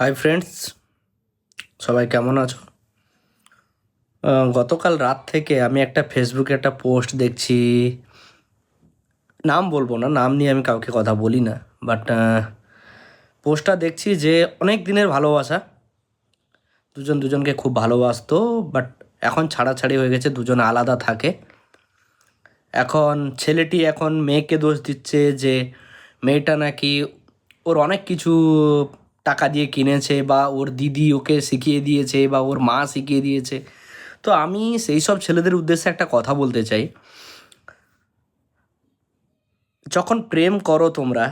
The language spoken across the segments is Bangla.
হাই ফ্রেন্ডস সবাই কেমন আছো? গতকাল রাত থেকে আমি একটা ফেসবুকে একটা পোস্ট দেখছি। নাম বলব না, নাম নিয়ে আমি কাউকে কথা বলি না বাট পোস্টটা দেখছি যে অনেক দিনের ভালোবাসা। দুজন দুজনকে খুব ভালোবাসতো বাট এখন ছাড়াছাড়ি হয়ে গেছে, দুজন আলাদা থাকে। এখন ছেলেটি এখন মেয়েকে দোষ দিচ্ছে যে মেয়েটা নাকি ওর অনেক কিছু টাকা দিয়ে কিনেছে বা ওর দিদি ওকে শিখিয়ে দিয়েছে বা ওর মা শিখিয়ে দিয়েছে। তো আমি সেই সব ছেলেদের উদ্দেশ্যে একটা কথা বলতে চাই। যখন প্রেম করো তোমরা,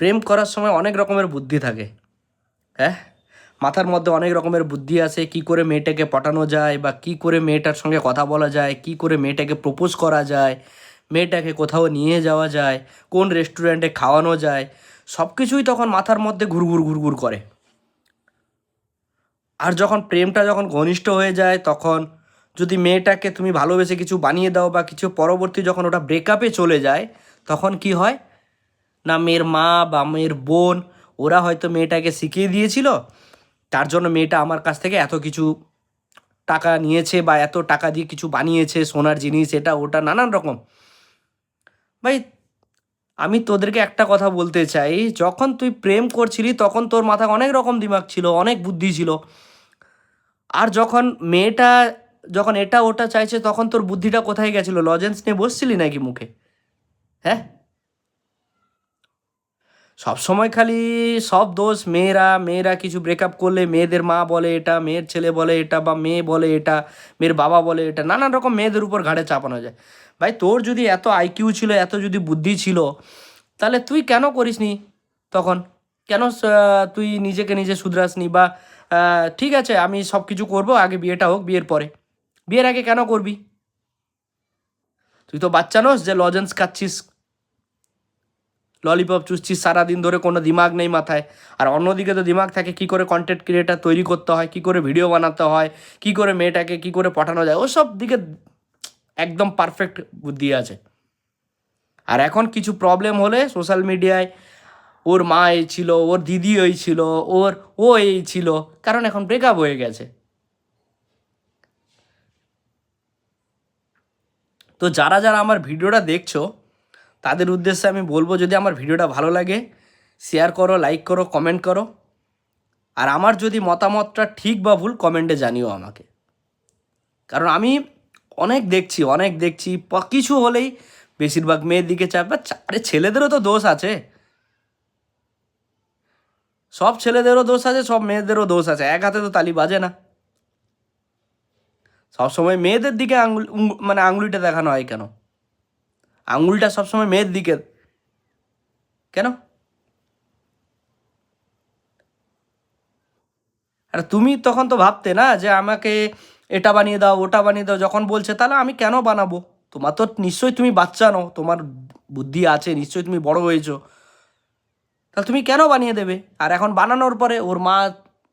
প্রেম করার সময় অনেক রকমের বুদ্ধি থাকে। হ্যাঁ? মাথার মধ্যে অনেক রকমের বুদ্ধি আছে, কি করে মেয়েটাকে পটানো যায় বা কি করে মেয়েটার সঙ্গে কথা বলা যায়, কি করে মেয়েটাকে প্রপোজ করা যায়, মেয়েটাকে কোথাও নিয়ে যাওয়া যায়, কোন রেস্টুরেন্টে খাওয়ানো যায়। সব কিছুই তখন মাথার মধ্যে ঘুরঘুর ঘুরঘুর করে। আর যখন প্রেমটা যখন ঘনিষ্ঠ হয়ে যায়, তখন যদি মেয়েটাকে তুমি ভালোবেসে কিছু বানিয়ে দাও বা কিছু পরবর্তী যখন ওটা ব্রেকআপে চলে যায়, তখন কি হয়? না, মেয়ের মা বা মেয়ের বোন, ওরা হয়তো মেয়েটাকে শিখিয়ে দিয়েছিল, তার জন্য মেয়েটা আমার কাছ থেকে এত কিছু টাকা নিয়েছে বা এত টাকা দিয়ে কিছু বানিয়েছে, সোনার জিনিস, এটা, ওটা, নানান রকম। ভাই আমি তোদেরকে একটা কথা বলতে চাই। যখন তুই প্রেম করছিলি, তখন তোর মাথায় অনেক রকম দিমাগ ছিল, অনেক বুদ্ধি ছিল। আর যখন মেয়েটা, যখন এটা ওটা চাইছে, তখন তোর বুদ্ধিটা কোথায় গেছিল? লজেন্স নিয়ে বসছিলি নাকি মুখে? হ্যাঁ? সব সময় খালি সব দোষ মেয়েরা মেয়েরা কিছু ব্রেকআপ করলে মেয়েদের মা বলে এটা, মেয়ের ছেলে বলে এটা বা মেয়ে বলে এটা, মেয়ের বাবা বলে এটা, নানান রকম মেয়েদের উপর ঘাড়ে চাপানো যায়। ভাই, তোর যদি এত আইকিউ ছিল, এত যদি বুদ্ধি ছিল, তাহলে তুই কেন করিসনি তখন? কেন তুই নিজেকে নিজে শুধরাসনি বা ঠিক আছে, আমি সব কিছু করব, আগে বিয়েটা হোক, বিয়ের পরে। বিয়ের আগে কেন করবি? তুই তো বাচ্চা নোস যে লজেন্স খাচ্ছিস ললিপপ চুষছিস সারাদিন ধরে কোনো দিমাগ নেই মাথায়। আর অন্যদিকে তো দিমাগ থাকে, কি করে কন্টেন্ট ক্রিয়েটার তৈরি করতে হয়, কি করে ভিডিও বানাতে হয়, কি করে মেয়েটাকে কি করে পাঠানো যায়, ওসব দিকে একদম পারফেক্ট বুদ্ধি আছে। আর এখন কিছু প্রবলেম হলে সোশ্যাল মিডিয়ায় ওর মা এই ছিল, ওর দিদি ওই ছিল, ওর ও এই ছিল, কারণ এখন ব্রেকআপ হয়ে গেছে। তো যারা যারা আমার ভিডিওটা দেখছ তাদের উদ্দেশ্যে আমি বলব, যদি আমার ভিডিওটা ভালো লাগে শেয়ার করো লাইক করো কমেন্ট করো। আর আমার যদি মতামতটা ঠিক বা ভুল কমেন্টে জানিও আমাকে। কারণ আমি অনেক দেখছি অনেক দেখছি কিছু হলেই বেশিরভাগ মেয়ের দিকে চাপ আরে ছেলেদেরও তো দোষ আছে। সব ছেলেদেরও দোষ আছে, সব মেয়েদেরও দোষ আছে। এক হাতে তো তালি বাজে না। সবসময় মেয়েদের দিকে আঙুল মানে আঙুলিটা দেখানো হয় কেন? আঙুলটা সবসময় মেয়ের দিকে কেন? আর তুমি তখন তো ভাবতে না যে আমাকে এটা বানিয়ে দাও, ওটা বানিয়ে দাও, যখন বলছে তাহলে আমি কেন বানাবো? তোমার তো নিশ্চয়ই তুমি বাচ্চা নও, তোমার বুদ্ধি আছে, নিশ্চয়ই তুমি বড় হয়েছো। তাহলে তুমি কেন বানিয়ে দেবে? আর এখন বানানোর পরে ওর মা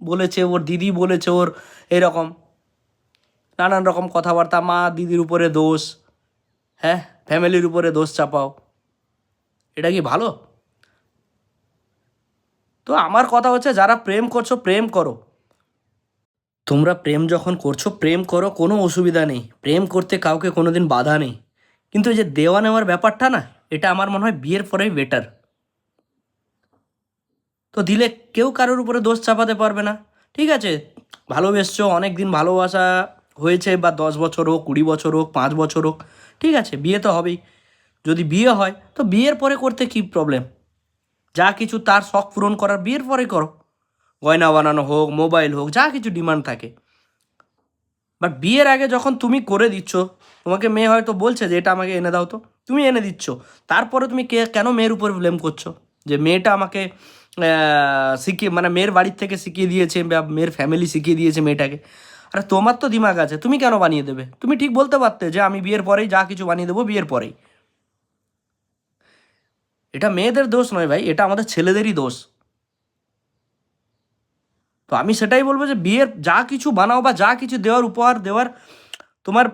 বলেছে, ওর দিদি বলেছে, ওর এরকম নানান রকম কথাবার্তা, মা দিদির উপরে দোষ হ্যাঁ? ফ্যামিলির উপরে দোষ চাপাও। এটা কি ভালো? তো আমার কথা হচ্ছে, যারা প্রেম করছ, প্রেম করো। তোমরা প্রেম যখন করছ, প্রেম করো, কোনো অসুবিধা নেই। প্রেম করতে কাউকে কোনো দিন বাধা নেই। কিন্তু যে দেওয়া নেওয়ার ব্যাপারটা না, এটা আমার মনে হয় বিয়ের পরেই বেটার তো দিলে কেউ কারোর উপরে দোষ চাপাতে পারবে না। ঠিক আছে, ভালোবেসছো অনেক দিন ভালোবাসা হয়েছে, বা দশ বছর হোক, কুড়ি বছর হোক, পাঁচ বছর হোক। ঠিক আছে, বিয়ে তো হবেই। যদি বিয়ে হয়, তো বিয়ের পরে করতে কি প্রবলেম যা কিছু তার শখ পূরণ করার বিয়ের পরে করো। গয়না বানানো হোক মোবাইল হোক, যা কিছু ডিমান্ড থাকে। বাট বিয়ের আগে যখন তুমি করে দিচ্ছ, তোমাকে মেয়ে হয়তো বলছে যে, এটা আমাকে এনে দাও তো। তুমি এনে দিচ্ছ। তারপরে তুমি কে, কেন মেয়ের উপর ব্লেম করছ? যে, মেয়েটা আমাকে শিখিয়ে মানে মেয়ের বাড়ির থেকে শিখিয়ে দিয়েছে বা মেয়ের ফ্যামিলি শিখিয়ে দিয়েছে মেয়েটাকে। আরে তোমার তো দিমাগ আছে, তুমি কেন বানিয়ে দেবে? তুমি ঠিক বলতে পারতে যে আমি বিয়ের পরেই যা কিছু বানিয়ে দেবো বিয়ের পরেই। এটা মেয়েদের দোষ নয় ভাই, এটা আমাদের ছেলেদেরই দোষ। তো আমি সেটাই বলব যে বিয়ের যা কিছু বানাও বা যা কিছু দেওয়ার, উপহার দেওয়ার তোমার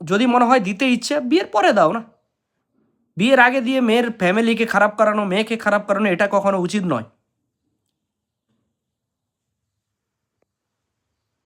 যদি মনে হয় দিতে ইচ্ছে, বিয়ের পরে দাও না। বিয়ের আগে দিয়ে মেয়ের ফ্যামিলিকে খারাপ করানো, মেয়েকে খারাপ করানো, এটা কখনো উচিত নয়।